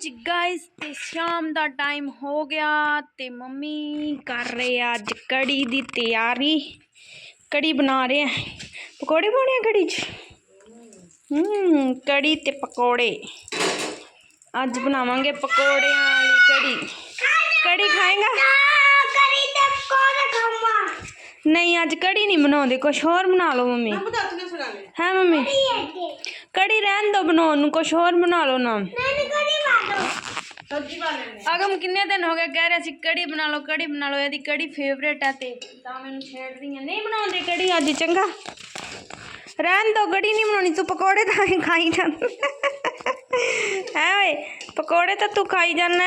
ਜੀ ਗਾਇਸ ਤੇ ਸ਼ਾਮ ਦਾ ਟਾਈਮ ਹੋ ਗਿਆ ਤੇ ਮੰਮੀ ਕਰ ਰਹੇ ਆ ਅੱਜ ਕੜੀ ਦੀ ਤਿਆਰੀ। ਕੜੀ ਬਣਾ ਰਹੇ ਆ। ਪਕੌੜੇ ਪਾਉਣੇ ਆ ਕੜੀ 'ਚ? ਹੂੰ ਕੜੀ ਤੇ ਪਕੌੜੇ। ਅੱਜ ਬਣਾਵਾਂਗੇ ਪਕੌੜਿਆਂ ਵਾਲੀ ਕੜੀ। ਕੜੀ ਖਾਏਗਾ? ਕਰੀ ਤੇ ਕੋਣ ਖਾਵਾਂ। ਨਹੀਂ ਅੱਜ ਕੜੀ ਨਹੀਂ ਬਣਾਉਂਦੇ। ਕੁਝ ਹੋਰ ਬਣਾ ਲਓ ਮੰਮੀ। ਹੈ ਮੰਮੀ? ਕੜੀ ਰਹਿਣ ਦੋ ਬਣਾਉਣ ਨੂੰ ਕੁਝ ਹੋਰ ਬਣਾ ਲਓ ਨਾ ਮੈਨੂੰ ਕਰੀ ਮਾਰੋ ਅਗਮ ਕਿੰਨੇ ਦਿਨ ਹੋ ਗਏ ਕਹਿ ਰਿਹਾ ਸੀ ਕੜੀ ਬਣਾ ਲਓ ਕੜੀ ਬਣਾ ਲਓ ਇਹਦੀ ਕੜੀ ਫੇਵਰੇਟ ਹੈ ਤੇ ਤਾਂ ਮੈਨੂੰ ਛੇੜ ਰਹੀ ਹੈ ਨਹੀਂ ਬਣਾਉਂਦੇ ਕੜੀ ਅੱਜ ਚੰਗਾ ਰਹਿਣ ਦੋ ਕੜੀ ਨਹੀਂ ਬਣਾਉਣੀ ਤੂੰ ਪਕੌੜੇ ਤਾਂ ਹੀ ਖਾਈ ਜਾਂਦਾ ਹੈ ਓਏ ਪਕੌੜੇ ਤਾਂ ਤੂੰ ਖਾਈ ਜਾਂਦਾ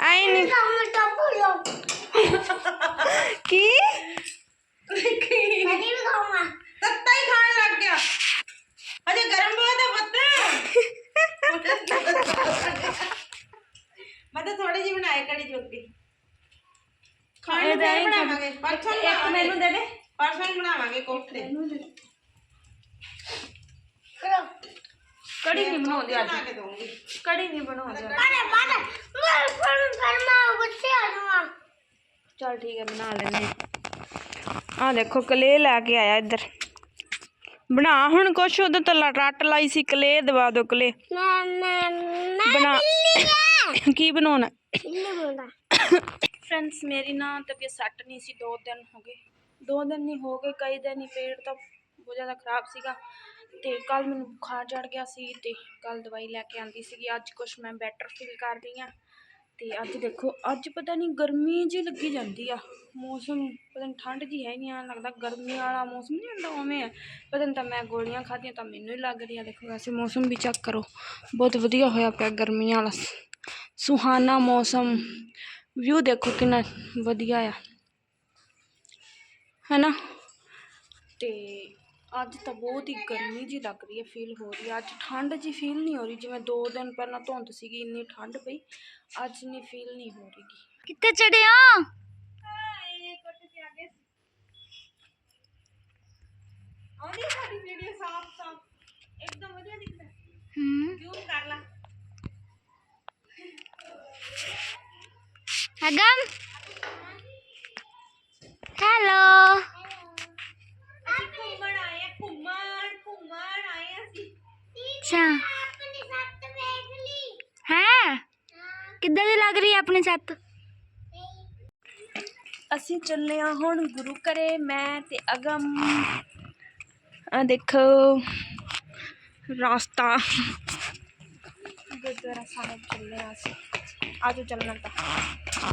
ਆਈ ਨਹੀਂ ਕੰਮ ਤਾਂ ਭੁੱਲੋ ਕੀ ਕਰੀ ਵੀ ਖਾਵਾਂ ਤੱਤਾ ਹੀ ਖਾਣ ਲੱਗ ਗਿਆ अरे गरम बहुत है मत मत थोड़े जी बनाए कड़ी जोती खाने दे बनावांगे परसों एक मेनू दे दे। परसों बनावांगे कोफ्ते। तो कड़ी नहीं बनाऊँगी आज। कड़ी नहीं बनाऊँगी अरे माता मैं फ़ोन कर मैं गुस्से आ जाऊँगा चल ठीक है बना लेने हाँ देखो कले लेके आया इधर। ਬਣਾ ਹੁਣ ਕੁਛ ਉਦੋਂ ਤਾਂ ਲ- ਰੱਟ ਲਾਈ ਸੀ ਕਲੇ ਦਵਾ ਦੋ ਕਲੇ। ਮੈਂ ਮੈਂ ਮੈਂ ਬਣਾ। ਕੀ ਬਣਾਉਣਾ? ਬਿੱਲੀ ਬੋਲਦਾ ਫਰੈਂਡਸ ਮੇਰੀ ਨਾ ਤਬੀਅਤ ਸੱਟ ਨਹੀਂ ਸੀ ਦੋ ਦਿਨ ਹੋ ਗਏ। ਦੋ ਦਿਨ ਨਹੀਂ ਹੋ ਗਏ ਕਈ ਦਿਨ ਹੀ ਪੇਟ ਤਾਂ ਬਹੁਤ ਜ਼ਿਆਦਾ ਖਰਾਬ ਸੀਗਾ। ਤੇ ਕੱਲ ਮੈਨੂੰ ਬੁਖਾਰ ਚੜ ਗਿਆ ਸੀ ਤੇ ਕੱਲ ਦਵਾਈ ਲੈ ਕੇ ਆਂਦੀ ਸੀਗੀ। ਅੱਜ ਕੁਛ ਮੈਂ ਬੈਟਰ ਫੀਲ ਕਰ ਰਹੀ ਹਾਂ। ਅਤੇ ਅੱਜ ਦੇਖੋ, ਅੱਜ ਪਤਾ ਨਹੀਂ ਗਰਮੀ ਜਿਹੀ ਲੱਗੀ ਜਾਂਦੀ ਆ। ਮੌਸਮ ਪਤਾ ਨਹੀਂ ਠੰਡ ਜਿਹੀ ਹੈ ਨਹੀਂ ਆ, ਲੱਗਦਾ ਗਰਮੀ ਵਾਲਾ ਮੌਸਮ ਨਹੀਂ ਹੁੰਦਾ ਉਵੇਂ ਹੈ ਪਤਾ ਨਹੀਂ ਤਾਂ ਮੈਂ ਗੋਲੀਆਂ ਖਾਧੀਆਂ ਤਾਂ ਮੈਨੂੰ ਹੀ ਲੱਗ ਰਹੀਆਂ। ਦੇਖੋ, ਵੈਸੇ ਮੌਸਮ ਵੀ ਚੈੱਕ ਕਰੋ। ਬਹੁਤ ਵਧੀਆ ਹੋਇਆ ਪਿਆ ਗਰਮੀਆਂ ਵਾਲਾ। ਸੁਹਾਨਾ ਮੌਸਮ। ਵਿਊ ਦੇਖੋ ਕਿੰਨਾ ਵਧੀਆ ਆ। ਹੈਨਾ? ਤੇ ਅੱਜ ਤਾਂ ਬਹੁਤ ਹੀ ਗਰਮੀ ਜੀ ਲੱਗ ਰਹੀ ਹੈ ਫੀਲ ਹੋ ਰਹੀ ਹੈ ਅੱਜ ਠੰਡ ਜੀ ਫੀਲ ਨਹੀਂ ਹੋ ਰਹੀ ਜਿਵੇਂ ਦੋ ਦਿਨ ਪਹਿਲਾਂ ਧੁੰਦ ਸੀਗੀ ਇੰਨੀ ਠੰਡ ਪਈ ਅੱਜ ਨਹੀਂ ਫੀਲ ਨਹੀਂ ਹੋ ਰਹੀ ਕਿੱਥੇ ਚੜੇ ਹੋ ਆਉਂਦੀ ਸਾਡੀ ਵੀਡੀਓ ਸਾਫ ਸਾਫ ਇੱਕਦਮ ਵਧੀਆ ਦਿਖਦਾ ਹੂੰ ਜ਼ੂਮ ਕਰ ਲਾ ਅਗਮ ਹੈਲੋ ਅੱਛਾ ਆਪਣੀ ਛੱਤ ਵੇਖ ਲਈ ਹੈ ਕਿੱਦਾਂ ਦੀ ਲੱਗ ਰਹੀ ਹੈ ਆਪਣੀ ਛੱਤ ਅਸੀਂ ਚੱਲੇ ਆ ਹੁਣ ਗੁਰੂ ਘਰੇ ਮੈਂ ਤੇ ਅਗਮ ਆ ਦੇਖੋ ਰਾਸਤਾ ਗੁਰਦੁਆਰਾ ਸਾਹਿਬ ਚੱਲੇ ਆ ਅਸੀਂ ਆਜੋ ਚੱਲਣਾ ਤਾਂ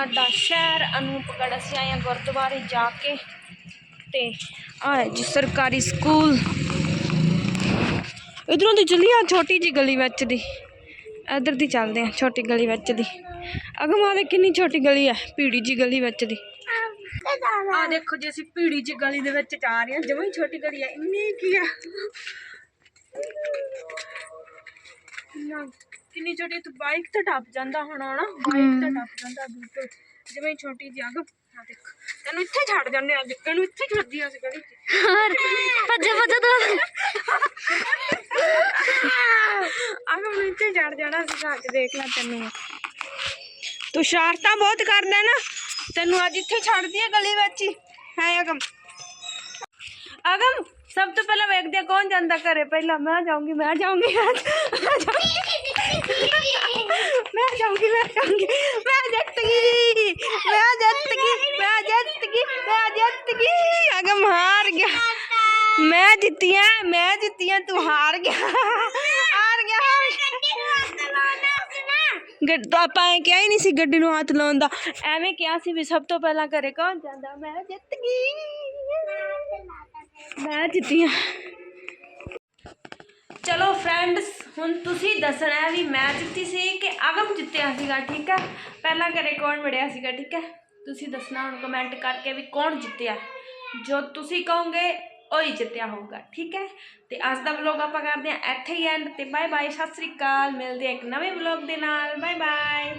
ਸਾਡਾ ਸ਼ਹਿਰ ਅਨੂਪਗੜ੍ਹ ਅਸੀਂ ਆਏ ਹਾਂ ਗੁਰਦੁਆਰੇ ਜਾ ਕੇ ਤੇ ਆਏ ਜੀ ਸਰਕਾਰੀ ਸਕੂਲ। ਇਧਰੋਂ ਦੀ ਚੱਲੀ ਆ ਛੋਟੀ ਜੀ ਗਲੀ ਵਿੱਚ ਦੀ। ਇਧਰ ਦੀ ਚੱਲਦੇ ਆ ਛੋਟੀ ਗਲੀ ਵਿੱਚ ਦੀ। ਅਗਮਾ ਦੇ ਕਿੰਨੀ ਛੋਟੀ ਗਲੀ ਹੈ ਪੀੜੀ ਜੀ ਗਲੀ ਵਿੱਚ ਦੀ। ਆ ਦੇਖੋ ਜੀ ਅਸੀਂ ਪੀੜੀ ਜੀ ਗਲੀ ਦੇ ਵਿੱਚ ਜਾ ਰਹੇ ਹਾਂ। ਜਮਾਂ ਹੀ ਛੋਟੀ ਗਲੀ ਆ ਇੰਨੀ ਕੀ ਆ। ਨਾ, ਕਿੰਨੀ ਛੋਟੀ ਤੂੰ ਬਾਈਕ ਤੇ ਟੱਪ ਜਾਂਦਾ ਹੁਣ ਆਣਾ ਬਾਈਕ ਤੇ ਟੱਪ ਜਾਂਦਾ ਬਿਲਕੁਲ। ਜਿਵੇਂ ਛੋਟੀ ਜਿਹੀ ਅਗ ਆ ਦੇਖ ਤੈਨੂੰ ਇੱਥੇ ਛੱਡ ਜਾਂਦੇ ਆ ਤੈਨੂੰ ਇੱਥੇ ਛੱਡਦੀ ਆ ਸੀ ਗਲੀ 'ਚ ਹੋਰ ਭੱਜੋ ਭੱਜੋ ਤੂੰ। ਆਹ ਮੈਨੂੰ ਇੱਥੇ ਛੱਡ ਜਾਣਾ ਸੀ ਅੱਜ ਦੇਖ ਲੈ ਤੈਨੂੰ। ਤੂੰ ਸ਼ਰਾਰਤਾਂ ਬਹੁਤ ਕਰਦਾ ਨਾ ਤੈਨੂੰ ਅੱਜ ਇੱਥੇ ਛੱਡਦੀ ਆ ਗਲੀ ਵਿੱਚ ਹੀ। ਹੈ ਅਗਮ? ਅਗਮ ਸਭ ਤੋਂ ਪਹਿਲਾਂ ਵੇਖਦੇ ਕੌਣ ਜਾਂਦਾ ਘਰੇ। ਪਹਿਲਾਂ ਮੈਂ ਜਾਊਂਗੀ ਮੈਂ ਜਾਊਂਗੀ। ਮੈਂ ਜਾਊਂਗੀ। ਮੈਂ ਜਾਊਂਗੀ ਮੈਂ ਜਾਊਂਗੀ ਮੈਂ ਜਿੱਤ ਗਈ ਮੈਂ ਜਿੱਤ ਗਈ ਮੈਂ ਜਿੱਤ ਗਈ ਮੈਂ ਜਿੱਤ ਗਈ ਅਗਮ ਹਾਰ ਗਿਆ ਮੈਂ ਜਿੱਤੀਆਂ ਮੈਂ ਜਿੱਤੀਆਂ ਤੂੰ ਹਾਰ ਗਿਆ ਹਾਰ ਗਿਆ ਹਾਰ ਗੱਡ ਤਾਂ ਆਪਾਂ ਇਹ ਕਿਹਾ ਹੀ ਨਹੀਂ ਸੀ ਗੱਡੀ ਨੂੰ ਹੱਥ ਲਾਉਣ ਦਾ ਐਵੇਂ ਕਿਹਾ ਸੀ ਵੀ ਸਭ ਤੋਂ ਪਹਿਲਾਂ ਘਰੇ ਕੌਣ ਜਾਂਦਾ ਮੈਂ ਜਿੱਤ ਗਈ ਮੈਂ ਜਿੱਤੀਆਂ ਚਲੋ ਫਰੈਂਡਸ ਹੁਣ ਤੁਸੀਂ ਦੱਸਣਾ ਹੈ ਵੀ ਮੈਂ ਜਿੱਤੀ ਸੀ ਕਿ ਅਗਮ ਜਿੱਤਿਆ ਸੀਗਾ, ਠੀਕ ਹੈ? ਪਹਿਲਾਂ ਘਰੇ ਕੌਣ ਵੜਿਆ ਸੀਗਾ, ਠੀਕ ਹੈ? ਤੁਸੀਂ ਦੱਸਣਾ ਹੁਣ ਕਮੈਂਟ ਕਰਕੇ ਵੀ ਕੌਣ ਜਿੱਤਿਆ? ਜੋ ਤੁਸੀਂ ਕਹੋਗੇ, ਉਹੀ ਜਿੱਤਿਆ ਹੋਊਗਾ, ਠੀਕ ਹੈ? ਤੇ ਅੱਜ ਦਾ ਵਲੌਗ ਆਪਾਂ ਕਰਦੇ ਹਾਂ ਇੱਥੇ ਹੀ ਐਂਡ ਤੇ ਬਾਏ ਬਾਏ ਸਤਿ ਸ੍ਰੀ ਅਕਾਲ, ਮਿਲਦੇ ਹਾਂ ਇੱਕ ਨਵੇਂ ਵਲੌਗ ਦੇ ਨਾਲ ਬਾਏ ਬਾਏ